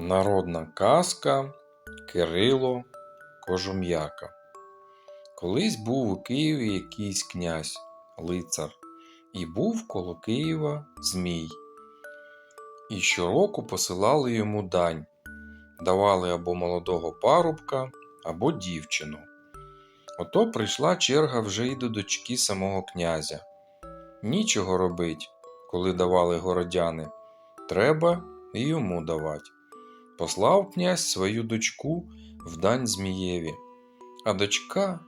Народна казка Кирило Кожум'яка. Колись був у Києві якийсь князь, лицар, і був коло Києва Змій. І щороку посилали йому дань, давали або молодого парубка, або дівчину. Ото прийшла черга вже й до дочки самого князя. Нічого робить, коли давали городяни. Треба і йому давати. Послав князь свою дочку в дань Змієві. А дочка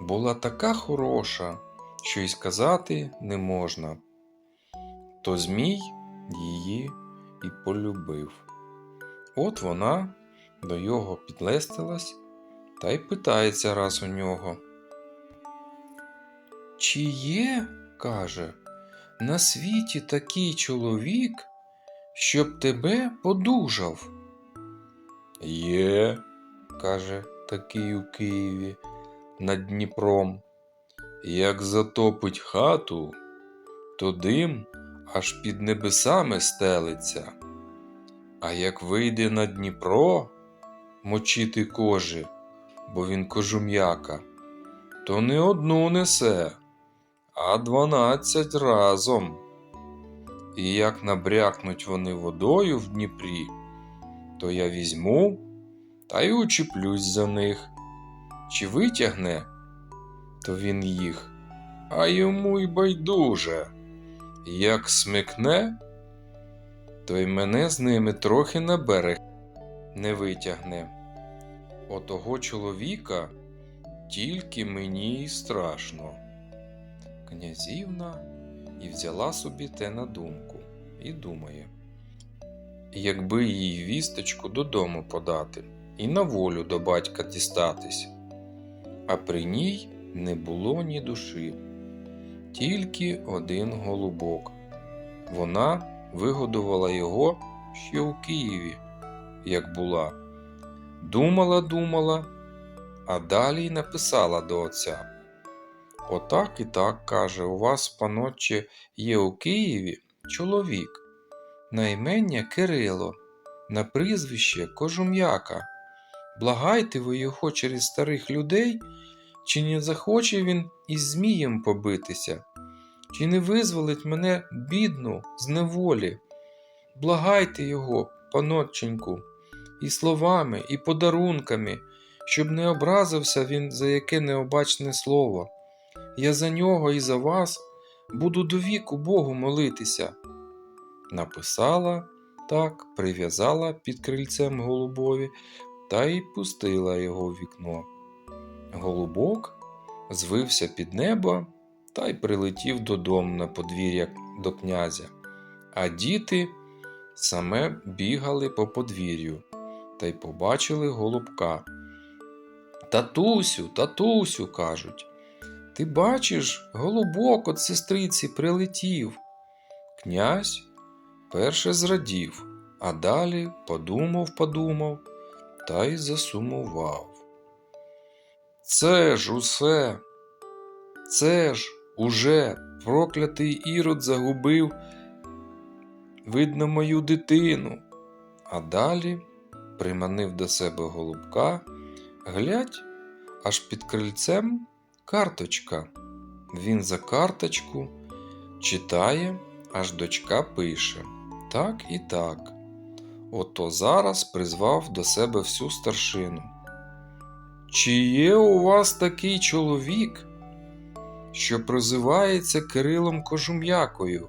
була така хороша, що й сказати не можна. То Змій її і полюбив. От вона до його підлестилась та й питається раз у нього. Чи є, каже, на світі такий чоловік, щоб тебе подужав? Є, каже такий у Києві над Дніпром. Як затопить хату, то дим аж під небесами стелиться. А як вийде на Дніпро мочити кожи, бо він кожум'яка, то не одну несе, а дванадцять разом. І як набрякнуть вони водою в Дніпрі, то я візьму та й учіплюсь за них. Чи витягне, то він їх, а йому й байдуже. Як смикне, то й мене з ними трохи на берег не витягне. Отого чоловіка тільки мені й страшно. Князівна і взяла собі те на думку і думає, якби їй вісточку додому подати і на волю до батька дістатись, а при ній не було ні душі, тільки один голубок. Вона вигодувала його ще у Києві, як була. Думала, думала, а далі й написала до отця. Отак і так, каже, у вас, панотче, є у Києві чоловік, на імення Кирило, на прізвище Кожум'яка. Благайте ви його через старих людей, чи не захоче він із Змієм побитися, чи не визволить мене бідну з неволі. Благайте його, панотченьку, і словами, і подарунками, щоб не образився він за яке необачне слово. Я за нього і за вас буду до віку Богу молитися. Написала так, прив'язала під крильцем голубові та й пустила його в вікно. Голубок звився під небо та й прилетів додому на подвір'я до князя, а діти саме бігали по подвір'ю та й побачили голубка. Татусю, татусю, кажуть. Ти бачиш, голубок от сестриці прилетів. Князь перше зрадів, а далі подумав, подумав та й засумував. Це ж усе, це ж уже проклятий ірод загубив, видно, мою дитину, а далі приманив до себе голубка, глядь, аж під крильцем карточка. Він за карточку читає, аж дочка пише так і так. Ото зараз призвав до себе всю старшину. Чи є у вас такий чоловік, що прозивається Кирилом Кожум'якою?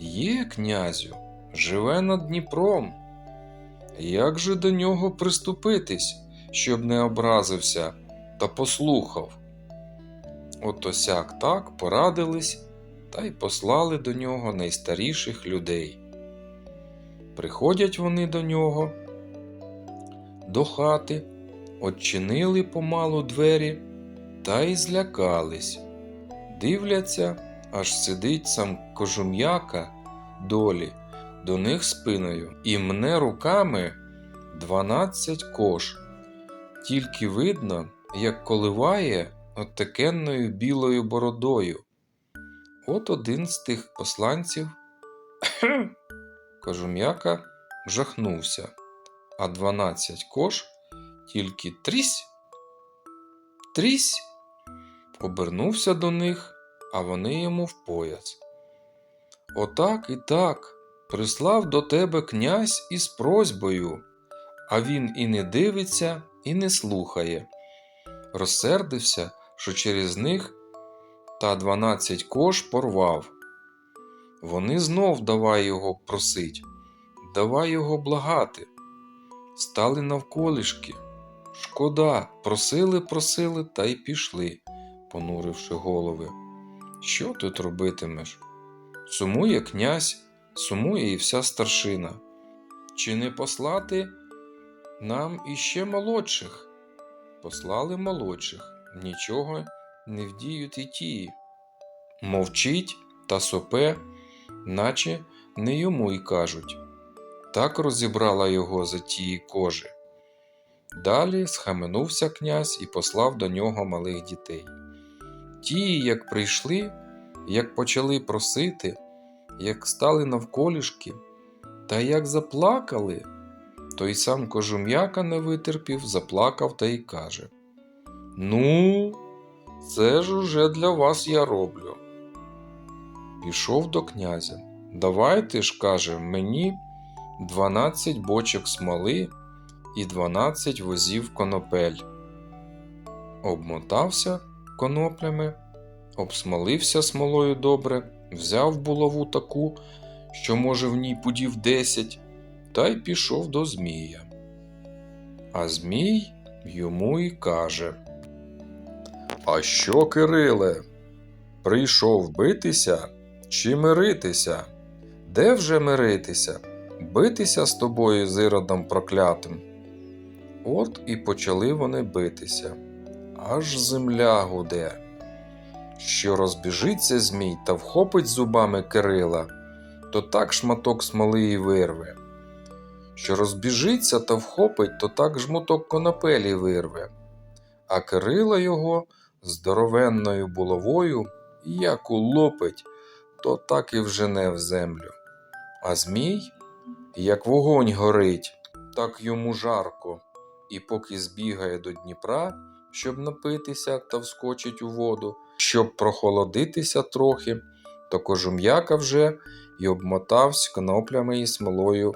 Є, князю, живе над Дніпром. Як же до нього приступитись, щоб не образився та послухав? Ото сяк так порадились та й послали до нього найстаріших людей. Приходять вони до нього, до хати, odчинили помалу двері та й злякались. Дивляться, аж сидить сам кожум'яка долі до них спиною і мне руками дванадцять кош. Тільки видно, як коливає отакенною білою бородою. От один з тих посланців Кожум'яка жахнувся, а дванадцять кош тільки трісь, трісь, обернувся до них, а вони йому в пояс. Отак і так прислав до тебе князь із просьбою, а він і не дивиться, і не слухає. Розсердився, що через них та дванадцять кош порвав. Вони знов давай його просить, давай його благати. Стали навколішки. Шкода, просили, просили та й пішли, понуривши голови. Що тут робитимеш? Сумує князь, сумує і вся старшина. Чи не послати нам іще молодших? Послали молодших, нічого не вдіють і ті. Мовчить та сопе, наче не йому й кажуть. Так розібрала його за тії кожи. Далі схаменувся князь і послав до нього малих дітей. Ті, як прийшли, як почали просити, як стали навколішки, та як заплакали, той сам кожум'яка не витерпів, заплакав та й каже: Ну, це ж уже для вас я роблю. Пішов до князя. Давайте ж, каже, мені дванадцять бочок смоли і дванадцять возів конопель. Обмотався коноплями, обсмолився смолою добре, взяв булаву таку, що, може, в ній пудів десять, та й пішов до Змія. А Змій йому й каже: А що, Кириле? Прийшов битися чи миритися? Де вже миритися? Битися з тобою з іродом проклятим? От і почали вони битися, аж земля гуде. Що розбіжиться Змій та вхопить зубами Кирила, то так шматок смоли і вирве. Що розбіжиться та вхопить, то так жмуток конопелі вирве. А Кирила його здоровенною булавою, як улопить, то так і вжене в землю. А Змій, як вогонь горить, так йому жарко, і поки збігає до Дніпра, щоб напитися та вскочить у воду, щоб прохолодитися трохи, то кожум'яка вже й обмотався коноплями і смолою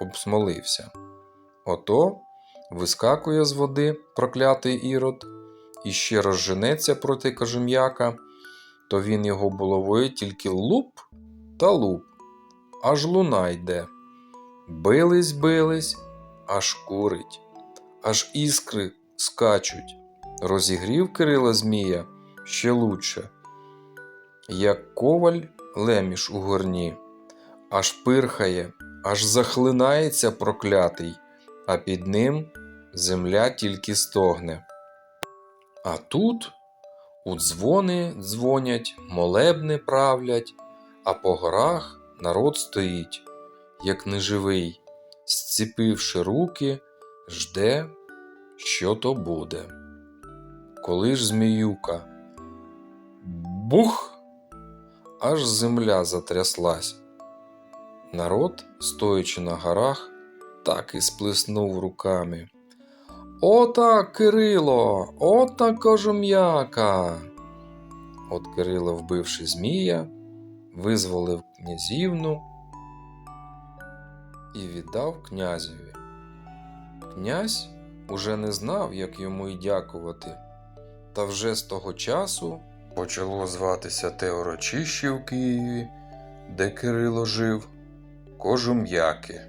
обсмолився. Ото вискакує з води проклятий ірод, і ще розженеться проти кожум'яка, то він його булавою тільки луп та луп, аж луна йде. Бились, бились, аж курить, аж іскри скачуть. Розігрів Кирила Змія ще лучше, як коваль леміш у горні, аж пирхає, аж захлинається проклятий, а під ним земля тільки стогне. А тут у дзвони дзвонять, молебни правлять, а по горах народ стоїть, як неживий, зціпивши руки, жде, що то буде. Коли ж зміюка бух, аж земля затряслась. Народ, стоячи на горах, так і сплеснув руками. Ота, Кирило, ота кожум'яка. От Кирило, вбивши Змія, визволив князівну і віддав князеві. Князь уже не знав, як йому й дякувати, та вже з того часу почало зватися те урочище в Києві, де Кирило жив, Кожум'яки.